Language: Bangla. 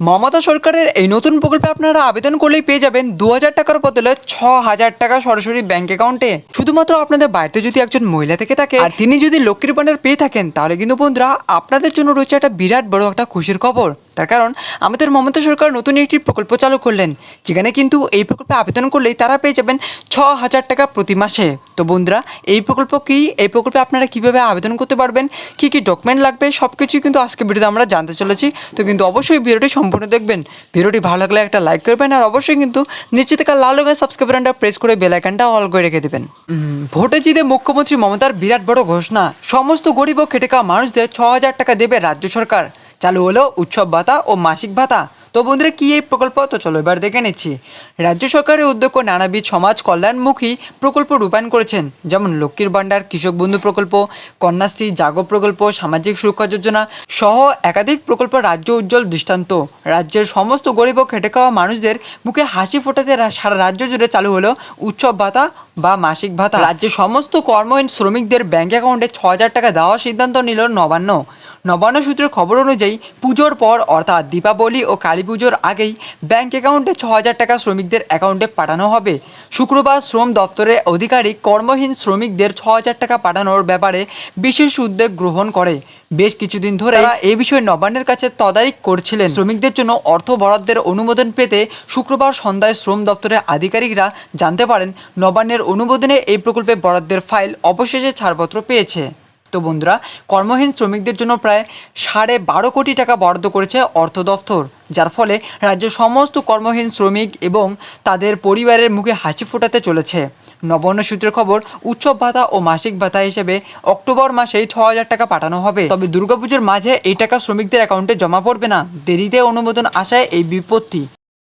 মমতা সরকারের এই নতুন প্রকল্পে আপনারা আবেদন করলেই পেয়ে যাবেন দু হাজার টাকার বদলে ছ হাজার টাকা সরাসরি ব্যাংক অ্যাকাউন্টে। শুধুমাত্র আপনাদের বাড়িতে যদি একজন মহিলা থেকে থাকে, আর তিনি যদি লক্ষ্মীর ভান্ডার পেয়ে থাকেন, তাহলে কিন্তু বন্ধুরা আপনাদের জন্য রয়েছে একটা বিরাট বড় একটা খুশির খবর। তার কারণ আমাদের মমতা সরকার নতুন একটি প্রকল্প চালু করলেন যেখানে কিন্তু এই প্রকল্পে আবেদন করলেই তারা পেয়ে যাবেন ছ হাজার টাকা প্রতি মাসে। তো বন্ধুরা এই প্রকল্প কি? এই প্রকল্পে আপনারা কীভাবে আবেদন করতে পারবেন? কি কি ডকুমেন্ট লাগবে? সব কিছুই কিন্তু আজকে ভিডিওতে আমরা জানতে চলেছি। তো কিন্তু অবশ্যই ভিডিওটি সম্পূর্ণ দেখবেন। ভিডিওটি ভালো লাগলে একটা লাইক করবেন আর অবশ্যই কিন্তু নিচে থেকে লাল রঙের সাবস্ক্রাইব বাটনটা প্রেস করে বেল আইকনটা অল করে রেখে দেবেন। ভোটে জিতে মুখ্যমন্ত্রী মমতার বিরাট বড় ঘোষণা। সমস্ত গরিব ও খেটে খাওয়া মানুষদের ছ হাজার টাকা দেবে রাজ্য সরকার। চালু হলো উৎসব ভাতা ও মাসিক ভাতা। তো বন্ধুরা, কি এই প্রকল্প? তো চলো এবার দেখে নিচ্ছি। রাজ্য সরকারের উদ্যোগ নানাবিধ সমাজ কল্যাণমুখী প্রকল্প রূপায়ণ করেছেন, যেমন লক্ষ্মীর ভাণ্ডার, কৃষক বন্ধু প্রকল্প, কন্যাশ্রী জাগো প্রকল্প, সামাজিক সুরক্ষা যোজনা সহ একাধিক প্রকল্প রাজ্য উজ্জ্বল দৃষ্টান্ত। রাজ্যের সমস্ত গরিব ও খেটে খাওয়া মানুষদের মুখে হাসি ফোটাতে সারা রাজ্য জুড়ে চালু হলো উৎসব ভাতা বা মাসিক ভাতা। রাজ্যের সমস্ত কর্মহীন শ্রমিকদের ব্যাংক অ্যাকাউন্টে ছ হাজার টাকা দেওয়ার সিদ্ধান্ত নিল নবান্ন। নবান্ন সূত্রের খবর অনুযায়ী পুজোর পর, অর্থাৎ দীপাবলি ও কালী পুজোর আগেই ব্যাংক অ্যাকাউন্টে ছ হাজার টাকা শ্রমিকদের অ্যাকাউন্টে পাঠানো হবে। শুক্রবার শ্রম দপ্তরের আধিকারিক কর্মহীন শ্রমিকদের ছ হাজার টাকা পাঠানোর ব্যাপারে বিশেষ উদ্যোগ গ্রহণ করে। বেশ কিছুদিন ধরে এ এই বিষয়ে নবান্নের কাছে তদারিক করছিলেন। শ্রমিকদের জন্য অর্থ বরাদ্দের অনুমোদন পেতে শুক্রবার সন্ধ্যায় শ্রম দপ্তরের আধিকারিকরা জানতে পারেন নবান্নের অনুমোদনে এই প্রকল্পে বরাদ্দের ফাইল অবশেষে ছাড়পত্র পেয়েছে। তো বন্ধুরা, কর্মহীন শ্রমিকদের জন্য প্রায় সাড়ে বারো কোটি টাকা বরাদ্দ করেছে অর্থ দফতর, যার ফলে রাজ্যের সমস্ত কর্মহীন শ্রমিক এবং তাদের পরিবারের মুখে হাসি ফোটাতে চলেছে। নবান্ন সূত্রের খবর, উৎসব ভাতা ও মাসিক ভাতা হিসেবে অক্টোবর মাসেই ছ হাজার টাকা পাঠানো হবে। তবে দুর্গাপুজোর মাঝে এই টাকা শ্রমিকদের অ্যাকাউন্টে জমা পড়বে না। দেরিতে অনুমোদন আসায় এই বিপত্তি।